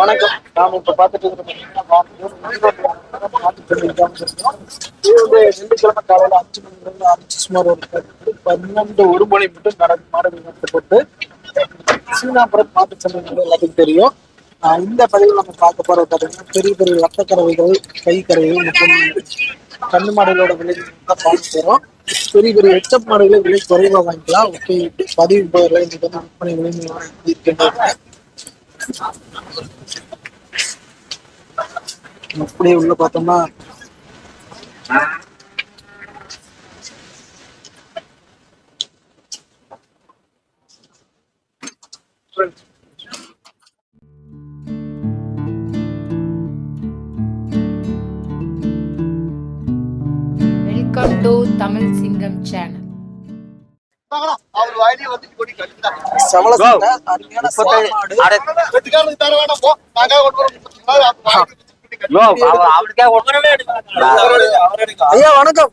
வணக்கம். நாம இப்ப பாத்துட்டு இருக்கிற வந்து வெள்ளிக்கிழமை காலையில அஞ்சு மணில இருந்து அஞ்சு சுமார் ஒரு பன்னெண்டு ஒரு மணி மட்டும் நடந்து மாடு நடத்தப்பட்டு சீனாபுரம் மாட்டு சந்தை எல்லாத்துக்கும் தெரியும். இந்த பதிவில் நம்ம பார்க்க போறது பார்த்தீங்கன்னா பெரிய பெரிய ரத்தக்கறவைகள் கை கறவைகள் மற்றும் கண்ணு மாடுகளோட விலை தான் பார்க்க போறோம். பெரிய பெரிய எச்சப் மாடுகளை விலை குறைவாக வாங்கிக்கலாம். ஓகே பதிவு போயிடலாம் இன்னைக்கு வந்து விற்பனை விலை இருக்கின்றன அப்படியே உள்ள பார்த்தோம்னா வெல்கம் டு தமிழ் சிங்கம் சேனல். ஐயா வணக்கம்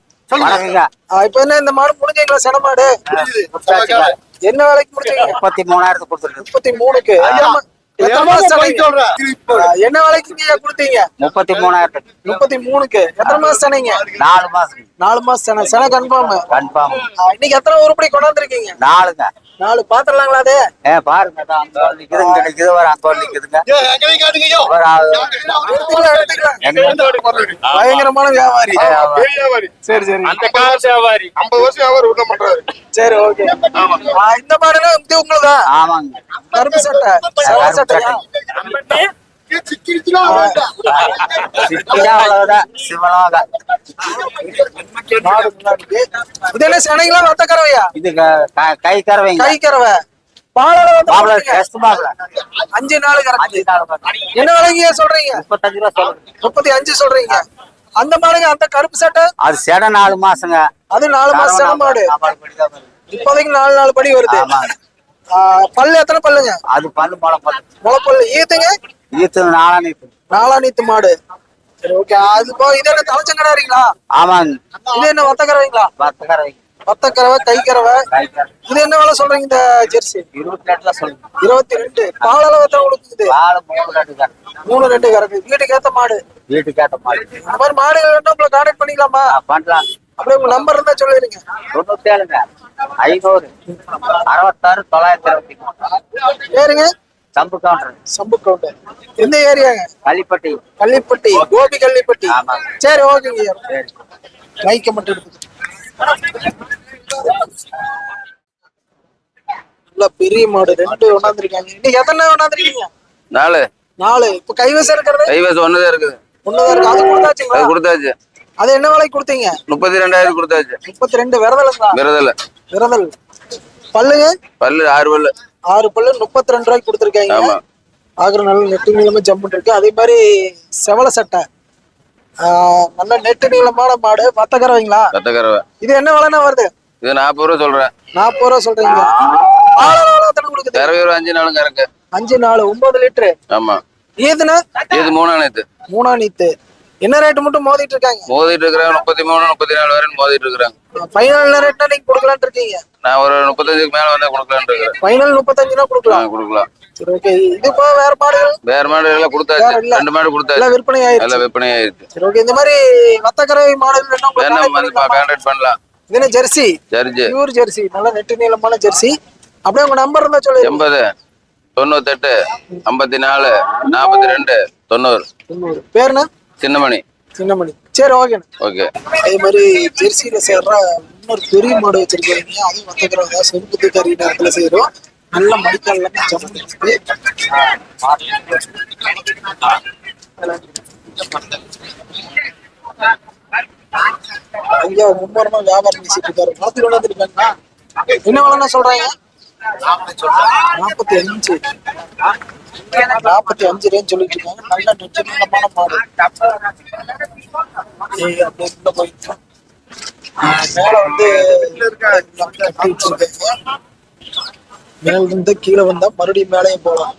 இப்ப என்ன இந்த மாடு முடிஞ்சீங்களா சென மாடு புரியுது. என்ன விலைக்கு முடிச்சீங்க முப்பத்தி மூணாயிரத்துக்கு முப்பத்தி மூணுக்கு என்ன விலைக்கு கொடுத்தீங்க? முப்பத்தி மூணாயிரத்துக்கு. முப்பத்தி மூணுக்கு. எத்தனை மாசம் செனைங்க நாலு மாசம். நாலு மாசம் சென சென கன்ஃபார்ம். கன்ஃபார்ம். இன்னைக்கு எத்தனை உருப்படி கொண்டாந்துருக்கீங்க? நாலுங்க. நாலு பாத்திரலாங்களா அது? ஏ பாருங்க நிக்குது ஒரு நிக்குதுங்க. பயங்கரமான வியாபாரி. சரி சரி. அந்த காசு வியாபாரி. ஐம்பது வருஷம் வியாபாரம் உள்ள பண்றாரு. சரி ஓகே. இந்த மாடுனா இது உங்களுதா? ஆமாங்க. கருப்பு சட்டை. இது க- க- கை கறவை அஞ்சு நாள். என்ன விலைங்க சொல்றீங்க முப்பத்தஞ்சு ரூபா சொல்லுங்க முப்பத்தி அஞ்சு சொல்றீங்க அந்த மாடுங்க அந்த கருப்பு சட்டை அது செட நாலு மாசங்க அது நாலு மாசம் மாடு. இப்போதைக்கு நாலு நாலு படி வருது பல்லு எத்தனை பல்லுங்க? அது பல்லு முளை பல்லு. முளைப்பல்லு. ஈத்துங்க? ஈத்து நாளா நீத்து நாலாநீத்து மாடு. சரி ஓகே அது போ இது என்ன தலைச்சங்கடாரிங்களா ஆமாங்க. இது என்ன வத்த கறவைங்களா பத்து கறவை வத்த கறவை கை கறவை கை கறவை இது என்ன வேலை சொல்றீங்க இந்த ஜெர்சி? இருபத்தி எட்டுல சொல்லுங்க. இருபத்தி ரெண்டு. பாலளவு எத்தனை கொடுக்குது? மூணு ரெண்டு மூணு ரெண்டு கறக்கு. வீட்டுக்கு ஏத்த மாடு. வீட்டுக்கு ஏத்த மாதிரி இந்த மாதிரி மாடுகள் வேணும் உங்களை கான்டாக்ட் பண்ணிக்கலாமா? பண்ணலாம். அப்படியே உங்க நம்பர் இருந்தா சொல்லிருங்க தொண்ணூத்தி ஏழுங்க. ஐநூறு. அறுபத்தாறு தொள்ளாயிரத்தி இருபத்தி மூணு. பேருங்க? சம்பு கவுண்டர் சம்பு கவுண்டர் எந்த ஏரியாங்க? கள்ளிப்பட்டி. கள்ளிப்பட்டி. கோபி கள்ளிப்பட்டி. சரி ஓகேங்க சரி. மைக்க மட்டும் எடுத்து பெரிய மாடு. ரெண்டு கொண்டாந்துருக்காங்க இன்னைக்கு எத்தனை கொண்டாந்துருக்கீங்க நாலு. நாலு. இப்ப கைவசம் இருக்கிறது? கைவசம் ஒண்ணுதான் இருக்குது. ஒண்ணுதான் இருக்கு அது கொடுத்தாச்சுங்களா? அது கொடுத்தாச்சு. அது என்ன விலைக்கு கொடுத்தீங்க? முப்பத்தி ரெண்டாயிரம் கொடுத்தாச்சு. முப்பத்தி ரெண்டு விரதலுங்களா விரதல. விரதல். பல்லுங்க? பல்லு ஆறு பல்லு. ஆறு பல்லு முப்பத்தி ரெண்டு ரூபாய்க்கு கொடுத்துருக்காங்க. ஆகிற நல்ல நெட்டு நீளமா ஜம்முன் இருக்கு அதே மாதிரி செவல சட்டை. நல்ல நெட்டு நீளமான மாடு. வத்தக்கறவைங்களா ரத்தக்கரவை இது என்ன விலைன்னா வருது? இது நாற்பது ரூபா சொல்றேன். நாற்பது ரூபா சொல்றீங்க. கறவை அஞ்சு நாளும் கறக்கு. அஞ்சு நாலு ஒன்பது லிட்டரு. ஆமா. ஈதுனா இது மூணாம் நேத்து. மூணா நீத்து. என்ன ரேட்டு மட்டும் மோதிட்டு இருக்காங்க? மோதிட்டு இருக்கிறாங்க முப்பத்தி மூணு முப்பத்தி நாலு வரையும் மோதிட்டு இருக்கிறாங்க. ஃபைனல் ரேட்னா நீங்க கொடுக்கலாம்னு இருக்கீங்க? நான் ஒரு முப்பத்தஞ்சுக்கு மேல வந்தா கொடுக்கலான்னு இருக்கிறேன் ஃபைனல் முப்பத்தஞ்சுனா கொடுக்கலாம். கொடுக்கலாம். ஓகே இது போக வேற மாடுகள்? வேற மாடு எல்லாம் வேற கொடுத்தாச்சு. ரெண்டு மாடு கொடுத்தாச்சு. எல்லாம் விற்பனை ஆயிருச்சு. எல்லாம் விற்பனை ஆயிருக்கு சரி ஓகே இந்த மாதிரி வேணும் உங்களுக்கு வேணா வந்து? கான்டாக்ட் பண்ணலாம். இது என்ன ஜெர்சி? Jersey pure jersey. நல்ல நெட்டு நீளமான ஜெர்சி. அப்படியே உங்க நம்பர் இருந்தா சொல்லு. எண்பது தொண்ணூத்தெட்டு ஐம்பத்தி நாலு நாற்பத்தி ரெண்டு தொண்ணூறு. தொண்ணூறு. பேருண்ணா சின்னமணி. சின்னமணி. சரி ஓகேண்ணா ஓகே அதே மாதிரி ஜெர்சியில சேர்ற இன்னொரு பெரிய மாடு வச்சிருக்கீங்க அதுவும் வத்தக்கிறதா செருப்புத்து கறி நேரத்துல செய்யறோம் நல்ல மடிக்கால் ஐயா மும்மரமா வியாபாரம் பேசிட்டு இருக்காரு. கொண்டாந்துருக்காங்க என்ன வேலைன்னா சொல்றாங்க? நாற்பத்தி அஞ்சு. நாற்பத்தி அஞ்சு ரேஞ்ச் சொல்லிட்டு இருக்காங்க நல்ல நிச்சயமான மாடு. அப்படியே உள்ள போயிட்டு. மேல வந்து கட்டி வச்சிருக்காங்க மேல இருந்து கீழே வந்தா மறுபடியும் மேலேயும் போலாம்.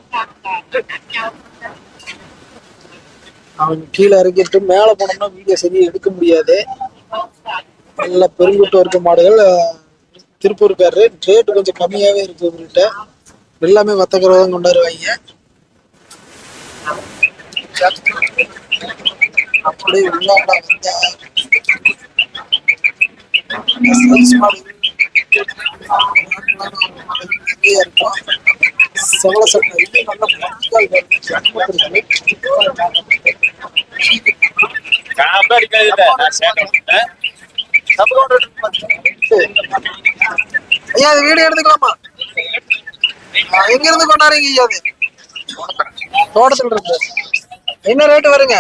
அவன் கீழே இறக்கிட்டு மேல போனோம்னா வீடியோ சரியா எடுக்க முடியாது. நல்ல பெருங்குட்டு இருக்க மாடுகள் திருப்பூர்காரரு. ரேட்டு கொஞ்சம் கம்மியாவே இருக்கு இவர்கிட்ட. எல்லாமே வத்தக்கரவை கொண்டு வருவாங்க அப்படியே உள்ளாண்டா வந்தா. இருக்கும் நல்ல பக்கால் ஐயா அது வீடியோ எடுத்துக்கலாமா? எங்க இருந்து கொண்டாடுறீங்க ஐயா அது? தோட்டத்துல இருந்து. என்ன ரேட் வருங்க?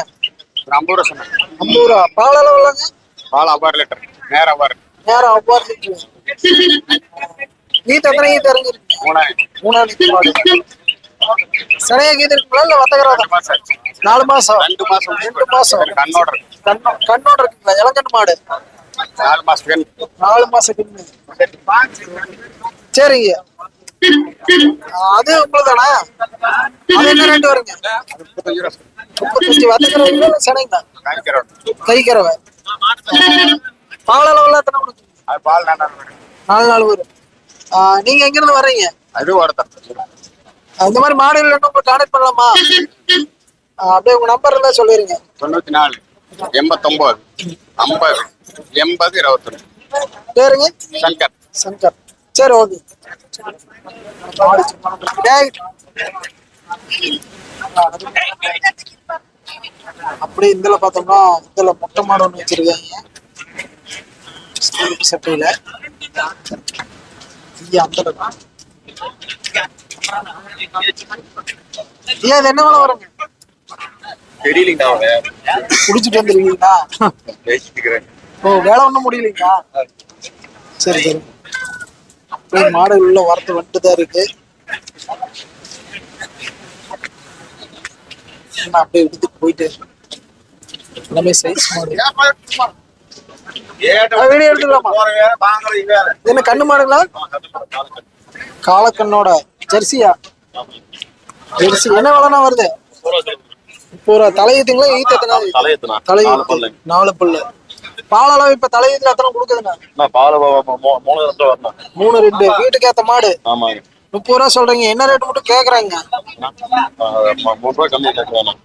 ஐம்பது ரூபா சொன்னேன் ஐம்பது ரூபா. பால் அளவுலாங்க பால் அவ்வாறு லிட்டர். நேரம் அவ்வாறு. நேரம் அவ்வாறு ஈத்து எத்தனை ஈத்து இறங்கிருக்கு மூணாயிரம். மூணாவது மாடு சனையா கீது இருக்குங்களா இல்ல ஆச்சு. நாலு மாசம். ரெண்டு மாசம் ரெண்டு மாசம். கண்ணோட கண்ணோட இருக்குங்களா? இளங்கட்டு மாடு. நாலு மாசத்துக்கு நாலு மாசம் கிண்ணு சரிங்க. அது உங்களுதானா? அது என்ன ரேட் வருங்க? முப்பத்தஞ்சு சனைங்களா காய்க்கிறோம் கைக்கறவை பால் அளவுல எத்தனை கொடுக்குங்க அது பால் நாலு நாள் வரும். நீங்க எங்க இருந்து வர்றீங்க? அது ஒருத்தர் இந்த மாதிரி மாடுகள் உங்களுக்கு கான்டாக்ட் பண்ணலாமா? அப்படியே உங்க நம்பர் இருந்தா சொல்லிருங்க. தொண்ணூத்தி நாலு. எண்பத்தொன்பது ஐம்பது எண்பது இருபத்தொன்னு பேருங்க சங்கர் சங்கர் சரி ஓகே டேய். அப்படியே இதுல பார்த்தோம்னா இதுல மொட்டை மாடு ஒன்று வச்சிருக்காங்க சட்டையில ஐயா அந்த. ஐயா என்ன வேலை வருங்க தெரியலீங்கண்ணா குடிச்சிட்டு வந்துருக்கீங்களா பேசிட்டுக்கிறேன் ஓ வேலை ஒண்ணும் முடியலைங்களா? சரி சரி. அப்படியே மாடு உள்ள வரத்து வந்துட்டு தான் இருக்கு. நான் அப்படியே எடுத்துட்டு போயிட்டு எல்லாமே சைஸ் மாடு. வீடியோ எடுத்துக்கலாமா? என்ன கண்ணு மாடுங்களா? காலக்கண்ணோட ஜெர்சியா? ஜெர்சி என்ன விலைனா வருது? ஒரு தலையீத்துங்களா ஈத்து எத்தனை? தலையத்துனா தலையீத்து நாலு பல்லு. பால் அளவு இப்ப தலையீத்துல எத்தனை கொடுக்குதுண்ணா? பால் மூணு லட்சம் வரணும் மூணு ரெண்டு. வீட்டுக்கு ஏத்த மாடு. ஆமாங்க. முப்பது ரூபா சொல்றீங்க. என்ன ரேட் மட்டும் கேக்குறாங்க?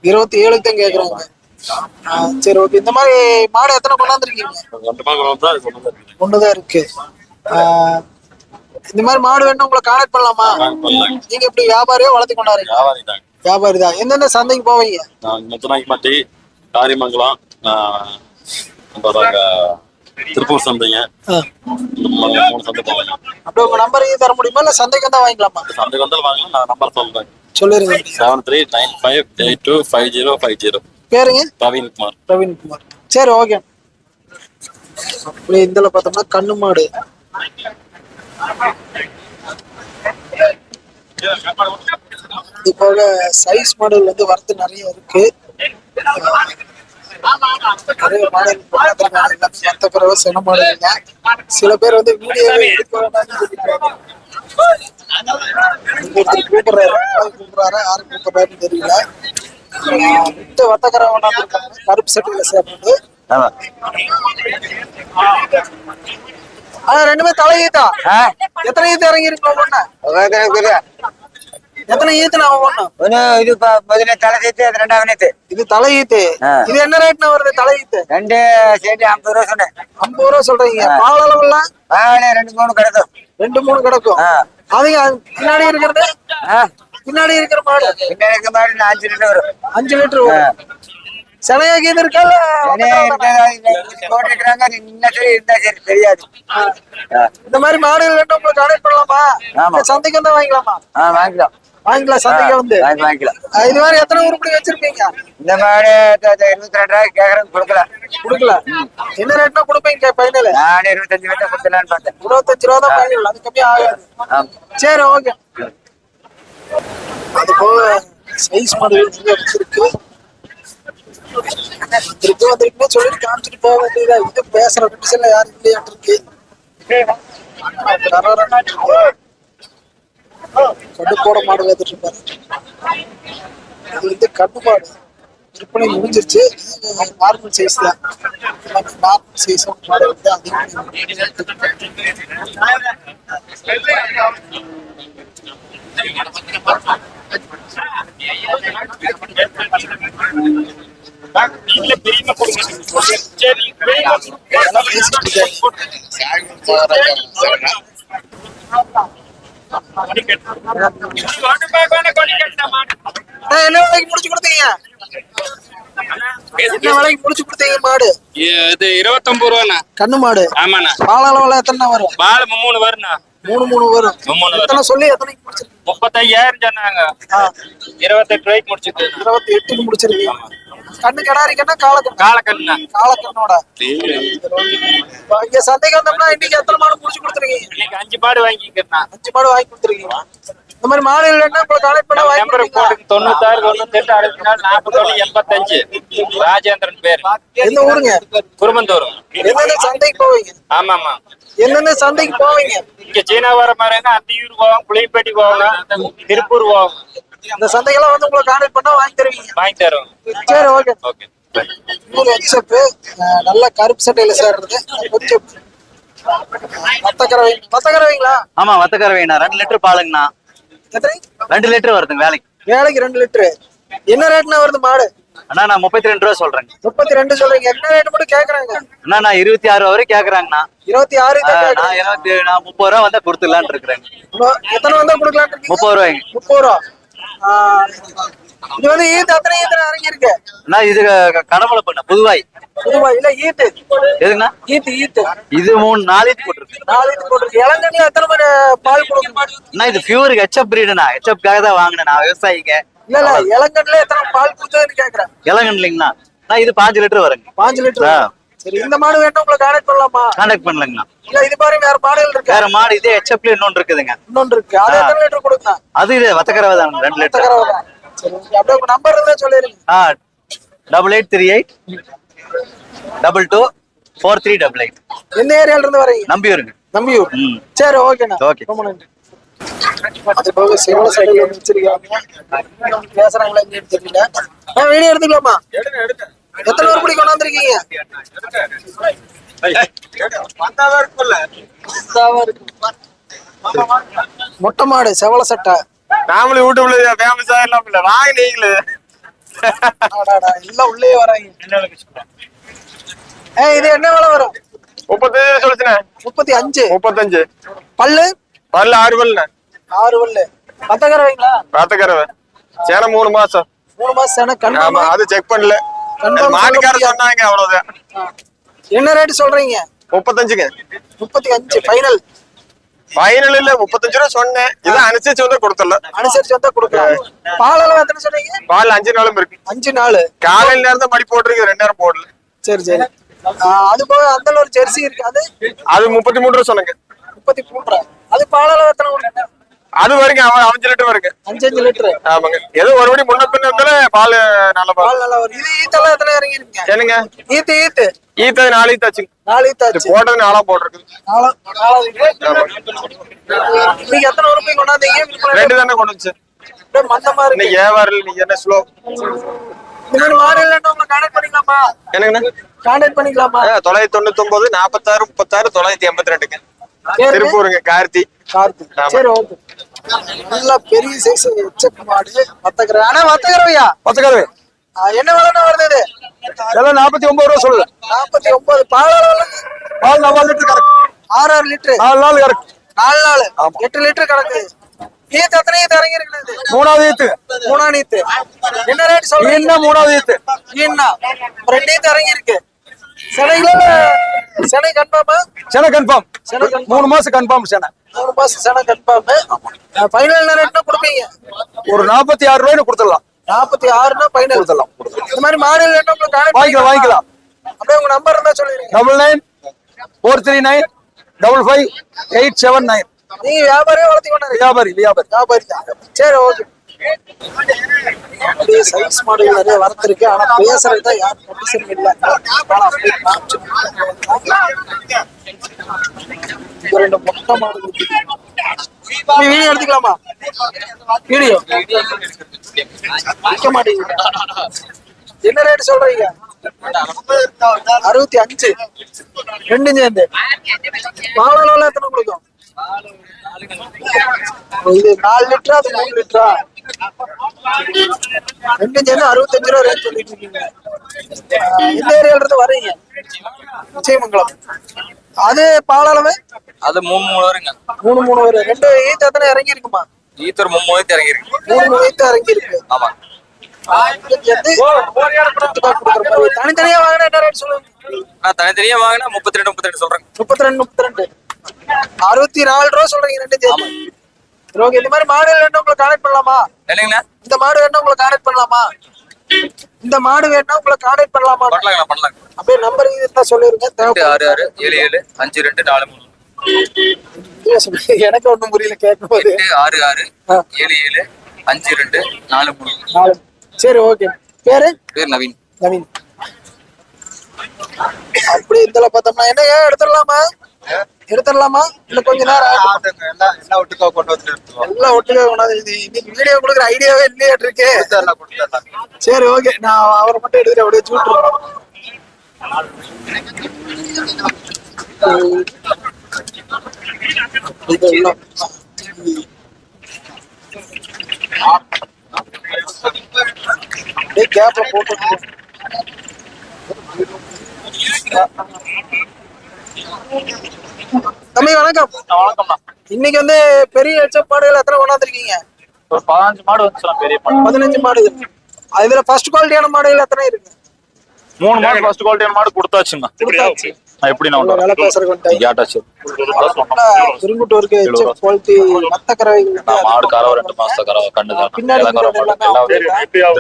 இருபத்தி ஏழுக்கு தான் கேக்குறாங்க. சரி ஓகே. இந்த மாதிரி மாடு எத்தனை கொண்டாந்துருக்கீங்க? ரெண்டு ஒண்ணுதான் இருக்கு. ஆ, இந்த மாதிரி மாடு வேணும் உங்களை கான்டாக்ட் பண்ணலாமா? நீங்க இப்படி வியாபாரியா வளர்த்து கொண்டாடுறீங்க வியாபாரி தாங்க வியாபாரி தான். எந்தெந்த சந்தைக்கு போவீங்க? அப்புறம் அங்க திருப்பூர் சந்தைங்க. இந்த மூணு சந்தை போவாங்க அப்படியே உங்க நம்பர் தர முடியுமா? இல்ல சந்தைக்கு வந்தா வாங்கிக்கலாமா? சந்தைக்கு வந்தாலும் வாங்கலாம் நான் நம்பர் சொல்றேன். சொல்லிருங்க seven three nine five eight two five zero five zero பேருங்க? பிரவீன் குமார் பிரவீன் குமார் சரி ஓகே அப்படியே இதுல பார்த்தோம்னா கண்ணு மாடு. இப்போ சைஸ் மாடல் வந்து வரத்து நிறைய இருக்கு. நிறைய மாடல் மற்ற பிறகு சில மாடல் சில பேர் வந்து வீடியோவே எடுக்க ஒருத்தர் கூப்பிடுறாரு. கூப்பிடுறாரு யாரு கூப்பிடுறாருன்னு தெரியல. ஆஹ் விட்டு கருப்பு சட்டையில சேர்ந்து ஆ ரெண்டுமே தலை ஈத்தா எத்தனை ஈத்து இறங்கி இருக்கு எத்தனை ஈத்து ஒவ்வொன்னு ஒன்று இது முதல்ல தலை சேர்த்து அது ரெண்டாவது நேத்து இது தலை ஈத்து. இது என்ன ரேட்னா வருது தலை ஈத்து ரெண்டு சேர்த்து ஐம்பது ரூபா சொன்னேன். ஐம்பது ரூபா சொல்றீங்க. பால் அளவுலாம் வாங்கலே ரெண்டு மூணு கிடக்கும். ரெண்டு மூணு கிடக்கும். ஆ. அதுங்க பின்னாடி இருக்கிறது? பின்னாடி இருக்கிற மாடு பின்னாடி இருக்க மாதிரி நான் அஞ்சு லிட்டர் வரும். அஞ்சு லிட்டர் வரும். சனையா கீது சரி தெரியாது. இந்த மாதிரி மாடுகள் வேணும் உங்களுக்கு கனெக்ட் பண்ணலாமா? ஆமா. சந்தைக்கு வந்தா வாங்கிக்கலாமா? ஆ வாங்கிக்கலாம். வாங்கிக்கலாம் சந்தைக்கு வந்து. வாங்கி வாங்கிக்கலாம். இது மாதிரி எத்தனை உருப்படி வச்சிருப்பீங்க? இந்த மாதிரி இருபத்தி ரெண்டாயிரம் கேட்கறேன் கொடுக்கல. கொடுக்கல. என்ன ரேட்னா கொடுப்பீங்க பைனல் நான் இருபத்தஞ்சு லட்சம் கொடுத்துலான்னு பார்த்தேன். இருபத்தஞ்சு ரூபா தான் பைனல் அது கம்மி ஆகாது. சரி ஓகே. அது போக சைஸ் மாடல் வச்சிருக்கு. திருப்பி வந்திருக்குன்னு சொல்லிட்டு காமிச்சிட்டு போக வேண்டியதா இது பேசுற கண்டிஷன்ல யாரும் இல்லையாட்டு இருக்கு கடுப்போட மாடு வந்துட்டு இருப்பாரு. இது வந்து கண்ணு மாடு. விற்பனை முடிஞ்சிருச்சு. நார்மல் சைஸ் தான். நார்மல் சைஸ் வந்து என்ன முடிச்சு கொடுத்தீங்க? என்ன விலைக்கு முடிச்சு கொடுத்தீங்க மாடு? இது இருபத்தொன்பது ரூபாண்ணா. கண்ணு மாடு. ஆமாண்ணா. பால் அளவுல எத்தனை வரும்? பால் மூணு வருண்ணா. மூணு மூணு வரும். மூணு. எத்தனை சொல்லி எத்தனைக்கு முடிச்சிருக்கீங்க முப்பத்தையாயிரம் சொன்னாங்க. இருபத்தெட்டு ரூபாய்க்கு முடிச்சுட்டு இருபத்தி எட்டுக்கு முடிச்சிருக்கீங்க கண்ணு கிடாரி கண்ணா காலக்கண்ணு? காலக்கண்ணா. காலக்கண்ணோட. இங்க சந்தைக்கு வந்தோம்னா இன்னைக்கு எத்தனை மாடு முடிச்சு கொடுத்துருக்கீங்க? இன்னைக்கு அஞ்சு பாடு வாங்கிக்கிறேண்ணா. அஞ்சு மாடு வாங்கி கொடுத்துருக்கீங்க. இந்த மாதிரி வாங்கி நம்பர்? போட்டு தொண்ணூத்தாறு தொண்ணூத்தெட்டு அறுபத்தி நாலு நாற்பத்தொன்னு எண்பத்தஞ்சு. ராஜேந்திரன் பேர். எந்த ஊருங்க? குருமந்தூரம் எந்தெந்த சந்தைக்கு போவீங்க? ஆமாமா எந்தெந்த சந்தைக்கு போவீங்க? இங்க சீனா வர மாதிரி அந்தியூர் போவோம் புளியப்பேட்டி போவோம் திருப்பூர் போவோம் இந்த சந்தைக்கெல்லாம் வந்து உங்களை கான்டாக்ட் பண்ணா வாங்கி தருவீங்க. வாங்கி தரோம் சரி ஓகே ஓகே நூறு நல்ல கருப்பு சட்டையில சேர்றது கொஞ்சம் மத்தக்கரவை மத்தக்கரவைங்களா ஆமா வத்தக்கரவைண்ணா ரெண்டு லிட்டர் பாலுங்கண்ணா. எத்தனை? ரெண்டு லிட்டர் வருதுங்க வேலைக்கு. வேலைக்கு ரெண்டு லிட்டரு. என்ன ரேட்னா வருது மாடு? அண்ணா நான் முப்பத்தி ரெண்டு ரூபா சொல்றேங்க. முப்பத்தி ரெண்டு சொல்றீங்க. என்ன ரேட் மட்டும் கேக்குறாங்க? அண்ணா நான் இருபத்தி ஆறு வரை கேக்குறாங்கண்ணா. இருபத்தி ஆறு நான் இருபத்தி நான் முப்பது ரூபா வந்தா கொடுத்துடலான்னு இருக்கிறேங்க. எத்தனை வந்தா கொடுக்கலாம் இருக்கீங்க? முப்பது ரூபாய்ங்க. முப்பது ரூபா. இது வந்து ஈத்து அத்தனை ஈத்தனை இறங்கி இருக்கு அண்ணா இது கடமலை பண்ண புதுவாய். புதுவா இல்ல ஈத்து. எதுங்கண்ணா ஈத்து ஈத்து. இது மூணு நாலு ஈத்து போட்டிருக்கு. நாலு ஈத்து போட்டுருக்கு. இளங்கண்ணில எத்தனை மணி பால் கொடுக்கும் அண்ணா இது பியூர் ஹெச்எப் பிரீடுண்ணா ஹெச்எப்காக தான் வாங்கினேன் நான் விவசாயிங்க இல்ல இல்ல இளங்கண்ணில எத்தனை பால் கொடுத்ததுன்னு கேக்குறேன். இளங்கன் இல்லைங்கண்ணா அண்ணா இது பாஞ்சு லிட்டர் வருங்க. பாஞ்சு லிட்டர். சரி இந்த மாடு வேணும் உங்களை கான்டாக்ட் பண்ணலாமா? கான்டாக்ட் பண்ணலங்கண்ணா. இல்ல இது மாதிரி வேற மாடுகள் இருக்கு? வேற மாடு இதே ஹெச்எப்ல இன்னொன்று இருக்குதுங்க. இன்னொன்று இருக்கு. அது எத்தனை லிட்டர் கொடுக்கலாம் அது இது வத்தக்கரவை தான் ரெண்டு லிட்டர். தகரவை தான். சரி. அப்படியே உங்க நம்பர் இருந்தா சொல்லிருங்க ஆ double eight three eight double two four three double eight எந்த ஏரியால இருந்து வரீங்க நம்பியூருங்க. நம்பியூர். சரி ஓகேண்ணா. Okay. ரொம்ப நன்றி. அது போக சிவல சைடுல வச்சிருக்காங்க பேசுறாங்களா தெரியல. வீடியோ எடுத்துக்கலாமா? எத்தனை உருப்படி கொண்டாந்துருக்கீங்க? மொட்டை மாடு செவல சட்டை. நாமளும் யூடியூப்ல ஃபேமஸ் ஆயிடலாம் இல்ல வாங்க நீங்களே. அடாடா, எல்லாம் உள்ளே வராங்க. ஏய் இது என்ன விலை வரும்? முப்பத்தஞ்சு சொல்லுச்சுண்ணே. முப்பத்தி அஞ்சு. முப்பத்தஞ்சு. பல்லு? பல்ல ஆறு பல்லுண்ணே. ஆறு பல்லு. பத்தக்கரை வைங்களா பாத்துக்கறவ சேன மூணு மாசம். மூணு மாசம் ஆமா கன்ஃபார்மா அது செக் பண்ணல. Confirm மாட்டுக்கார சொல்ல முடியாது. சொன்னாங்க அவ்வளவுதான். என்ன ரேட் சொல்றீங்க? முப்பத்தஞ்சுங்க முப்பத்தி அஞ்சு ஃபைனல் ஃபைனல் இல்ல முப்பத்தஞ்சு ரூபா சொன்னேன். இதை அனுசரிச்சு வந்து கொடுத்துடல அனுசரிச்சு வந்தா கொடுக்கலாம். பால் அளவு எத்தனை சொன்னீங்க? பால் அஞ்சு நாளும் இருக்கு. அஞ்சு நாள் காலையில நேரம் மடி போட்டிருக்கு ரெண்டு நேரம் போடல. சரி சரி. அது போக அந்த ஒரு ஜெர்சி இருக்கு. அது? அது முப்பத்தி மூணு ரூபா சொன்னாங்க. முப்பத்தி மூன்று? அது பால் அளவு எத்தனை கொடுக்குங்க? அது வரைக்கும் அவன் அஞ்சு லிட்டர் வரைக்கும். அஞ்சு அஞ்சு லிட்டரு. ஆமாங்க. ஏதோ ஒரு படி முன்ன பின்ன இருந்தாலும் பால் நல்ல பால் நல்லா வரும். இது ஈத்தெல்லாம் எத்தனை இறங்கி இருக்கீங்க என்னங்க? ஈத்து ஈத்து. ஈத்தது நாலு ஈத்தாச்சு நாலு ஈத்தாச்சு போட்டது நாளா போட்டிருக்கு. நாலா நாலாவது இன்னைக்கு எத்தனை உறுப்பை கொண்டாந்தீங்க? ரெண்டு தானே கொண்டு அப்படியே மந்தமா இருக்கு. இல்லை நீங்க என்ன ஸ்லோ மாதிரி மாடு இல்லைன்னா உங்களை கான்டாக்ட் பண்ணிக்கலாமா? என்னங்கண்ணா? கான்டாக்ட் பண்ணிக்கலாமா? தொள்ளாயிரத்தி தொண்ணூத்தி ஒன்பது நாற்பத்தாறு முப்பத்தாறு தொள்ளாயிரத்தி எண்பத்தி ரெண்டுங்க. பேரு? திருப்பூருங்க கார்த்தி. சரி ஓகே நல்லா பெரிய சைஸ் எச்சப் மாடு. வத்தக்கரை ஆனா வத்தக்கரவையா பத்துக்காரு என்ன விலைன்னா வருது இது? எல்லாம் நாற்பத்தி ஒன்பது ரூபா சொல்லல நாற்பத்தி ஒன்பது. பால் பால் நாலு லிட்டர் கறக்கு ஆறு ஆறு லிட்டரு. நாலு நாள் கறக்கு நாலு நாள் எட்டு லிட்டர் கணக்கு. ஈத்து எத்தனை ஈத்து இறங்கி இருக்குது மூணாவது ஈத்து. மூணா நீத்து என்ன ரேட் சொல்றீங்க? என்ன மூணாவது ஈத்து? ஈன்னா ரெண்டு ஈத்து இறங்கி இருக்கு சென்னையில சென்னை கன்ஃபார்மா சென கன்ஃபார்ம் சென confirm. மூணு மாசம் கன்ஃபார்ம் சென மூணு மாசம் சென்னை கன்ஃபார்ம் ஃபைனல் ரேட்னா கொடுப்பீங்க? ஒரு நாற்பத்தி ஆறு ரூபாய்னு கொடுத்துடலாம். நாற்பத்தி ஆறுனா ஃபைனல் கொடுத்துடலாம். இந்த மாதிரி மாடல் வேணும் உங்களுக்கு வாங்கிக்கலாம், வாங்கிக்கலாம். அப்படியே உங்க நம்பர் இருந்தா சொல்லிடுங்க. Double nine four three nine double five eight seven nine நீங்க வியாபாரியே வளர்த்தி கொண்டாரு வியாபாரி வியாபாரி. வியாபாரி தான். சரி ஓகே அப்படியே சைஸ் மாடல் நிறைய வரத்திருக்கு ஆனா பேசுறது தான் யாரும் நோட்டீஸும் இல்ல. ரெண்டு மொட்டை மாடல் வீடியோ எடுத்துக்கலாமா? வீடியோ எடுக்க மாட்டீங்க என்ன ரேட் சொல்றீங்க? அறுபத்தி அஞ்சு. ரெண்டும் சேர்ந்து. மாவளம் எத்தனை கொடுக்கும்? இது நாலு லிட்டரா அது மூணு லிட்டரா? சேர்ந்து அறுபத்தஞ்சு ரூபா ரேட் சொல்லிட்டு இருக்கீங்க ஆஹ் எந்த ஏரியால இருந்து வரீங்க நிச்சயமங்கலம் அது பாலாளமே? அது மூணு மூணு வருங்க மூணு மூணு வரும் ரெண்டு ஈத்து எத்தனை இறங்கி இருக்குமா ஈத்தர் மூணு இறங்கி இருக்கு மூணு மூணு ஈத்து இறங்கி இருக்கு ஆமா தனித்தனியா வாங்கினா என்ன ரேட் சொல்லுங்க நான் தனித்தனியா வாங்கினா முப்பத்தி ரெண்டு முப்பத்தி ரெண்டு சொல்றேன் முப்பத்தி ரெண்டு முப்பத்தி ரெண்டு. அறுபத்தி நாலு ரூபா சொல்றீங்க ரெண்டு சேர்த்து சரி, ஓகே இந்த மாதிரி மாடு வேணும் உங்களை கான்டாக்ட் பண்ணலாமா? இல்லைங்கண்ணா இந்த மாடு வேணும் உங்களை கான்டாக்ட் பண்ணலாமா? இந்த மாடு வேணும் உங்களை கான்டாக்ட் பண்ணலாமா? பண்ணலாங்கண்ணா பண்ணலாங்க. அப்படியே நம்பர் இருந்தா சொல்லிருங்க. ஆறு ஆறு ஏழு ஏழு அஞ்சு ரெண்டு நாலு மூணு. எனக்கு ஒண்ணும் புரியல கேட்கும் போது ஆறு ஆறு. ஏழு ஏழு அஞ்சு ரெண்டு நாலு மூணு. நாலு. சரி ஓகே. பேரு? பேர் நவீன். நவீன். அப்படி இதுல பார்த்தோம்னா என்ன ஏன் எடுத்துடலாமா எடுத்துடலாமா? இல்ல கொஞ்ச நேரம். எல்லாம் ஒட்டுக்கா கொண்டு வந்துட்டு எல்லாம் ஒட்டுக்கா இது இன்னைக்கு வீடியோ கொடுக்குற ஐடியாவே இல்லையா இருக்கு சரி ஓகே நான் அவரை மட்டும் எடுத்துட்டு அப்படியே அப்படியே கேப்ல போட்டு தம்பி வணக்கம். வணக்கம்ண்ணா இன்னைக்கு வந்து பெரிய ஹெச்எப் மாடுகள் எத்தனை கொண்டாந்துருக்கீங்க ஒரு பதினஞ்சு மாடு வந்துச்சுண்ணா பெரிய மாடு. பதினஞ்சு மாடுகள் இதுல ஃபர்ஸ்ட் குவாலிட்டியான மாடுகள் எத்தனை இருக்கு? மூணு மாடு ஃபர்ஸ்ட் குவாலிட்டியான மாடு கொடுத்தாச்சுண்ணா எப்படி நான் வேலை வந்துட்டாங்க. கேட்டாச்சு திருங்குட்டூருக்கு குவாலிட்டி மத்த வந்து நான் மாடு கறவை ரெண்டு மாசத்த கறவை கண்டுதான் பின்னாடி மாடு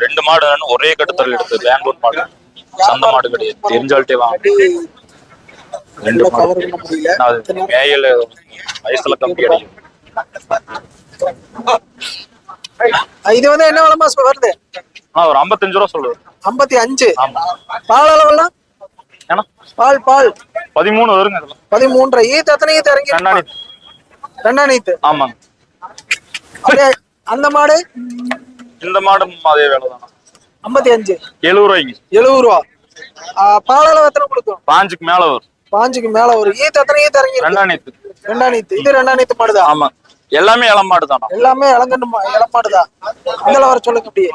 ரெண்டு மாடு ஒரே கட்டுத்தல் எடுத்து பெங்களூர் மாடு. சந்த மாடு கிடையாது. தெரிஞ்சால்ட்டே வாங்க. ரெண்டு மாடு. பண்ண முடியல. மேயல வயசுல கிடைக்கும் இது வந்து என்ன விலை மாசம் வருது? ஒரு ஐம்பத்தஞ்சு ரூபா சொல்லுது. ஐம்பத்தி அஞ்சு? பால் அளவெல்லாம்? பால் பால். பதிமூணு வருங்க பதிமூன்றரை. ஈத்து எத்தனை ஈத்து இறங்கி ரெண்டாணி ரெண்டாம் ஈத்து ஆமாங்க அந்த மாடு? இந்த மாடும் அதே வேலை தான் ஐம்பத்தி அஞ்சு. எழுபது ரூபாய்க்கு எழுபது ரூபா. பால் அளவு எத்தனை கொடுக்கும் பாஞ்சுக்கு மேல வரும். பாஞ்சுக்கு மேல ஒரு ஈத்து எத்தனை ஈத்து இறங்கி? ரெண்டாம் நீத்து ரெண்டாம் இது ரெண்டாம் ஈத்து மாடுதான் ஆமா. எல்லாமே இளம் மாடு தானா? எல்லாமே இளங்கண்டு இளமாடுதான் அதில் வர சொல்லுங்க அப்படியே.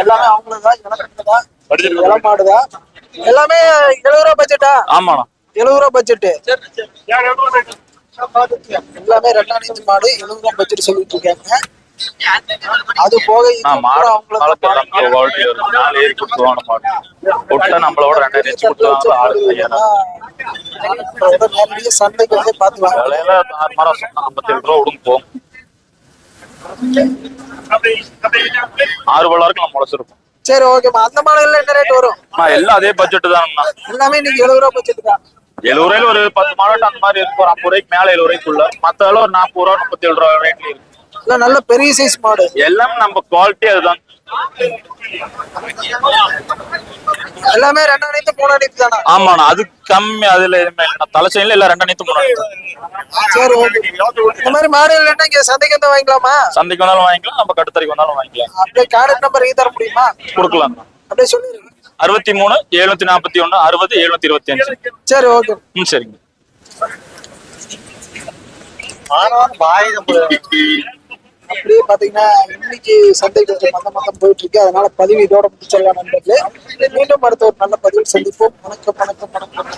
எல்லாமே அவங்களதான் இளங்கண்டுதான் இளமாடுதான் எல்லாமே எழுபது ரூபா பட்ஜெட்டா ஆமாண்ணா. எழுபது ரூபா பட்ஜெட்டு எல்லாமே ரெண்டாயிரத்தி மாடு எழுபது ரூபா பட்ஜெட் சொல்லிட்டு இருக்காங்க. அது போக நாலு ஏறி கொடுத்துருவாங்க விட்டா நம்மளோட ரெண்டாயிரம் வச்சு கொடுத்துருவாங்க ஆறு ஐயாயிரம் அதோட நேரடியா சந்தைக்கு வந்து பார்த்து வாங்க விலையில ஐம்பத்தேழு ரூபா விடுங்க போகும் ஆறு பல்லாருக்கு நம்ம முளைச்சிருப்போம் சரி ஓகேம்மா அந்த மாடல்ல என்ன ரேட் வரும்? எல்லாம் அதே பட்ஜெட் தான்ண்ணா எல்லாமே இன்னைக்கு எழுபது ரூபா பட்ஜெட் தான். எழுபது ரூபாயில ஒரு பத்து மாவட்டம் அந்த மாதிரி இருக்கும் ஐம்பது ரூபாய்க்கு மேல எழுபது ரூபாய்க்குள்ள. மத்த ஒரு நாற்பது ரூபா முப்பத்தி ஏழு ரூபா ரேட்ல இருக்கு. இல்ல நல்ல பெரிய சைஸ் மாடு. எல்லாம் நம்ம குவாலிட்டி அதுதான். எல்லாமே ரெண்டாயிரத்து மூணாயிரத்து தானா? ஆமாண்ணா அது கம்மி அதுல எதுவுமே இல்லைண்ணா. தலைச்சைன்ல இல்ல ரெண்டு நீத்து மூணு சரி ஓகே. இந்த மாதிரி மாடு இல்லைன்னா இங்க சந்தைக்கு வந்து வாங்கிக்கலாமா? சந்தைக்கு வந்தாலும் வாங்கிக்கலாம் நம்ம கட்டுத்தறிக்கு வந்தாலும் வாங்கிக்கலாம். அப்படியே கார்டு நம்பர் தர முடியுமா? கொடுக்கலாம் அப்படியே சொல்லிருங்க அறுபத்தி மூணு எழுநூத்தி நாற்பத்தி ஒண்ணு அறுபது எழுநூத்தி இருபத்தி அஞ்சு சரி ஓகே. ம் சரிங்க. பாய் அப்படியே பாத்தீங்கன்னா இன்னைக்கு சந்தை கொஞ்சம் மந்த மந்தம் போயிட்டு இருக்கு அதனால பதிவு இதோட முடிச்சிடலாம் நண்பர்களே. மீண்டும் அடுத்த ஒரு நல்ல பதிவில் சந்திப்போம். வணக்கம் வணக்கம் வணக்கம்.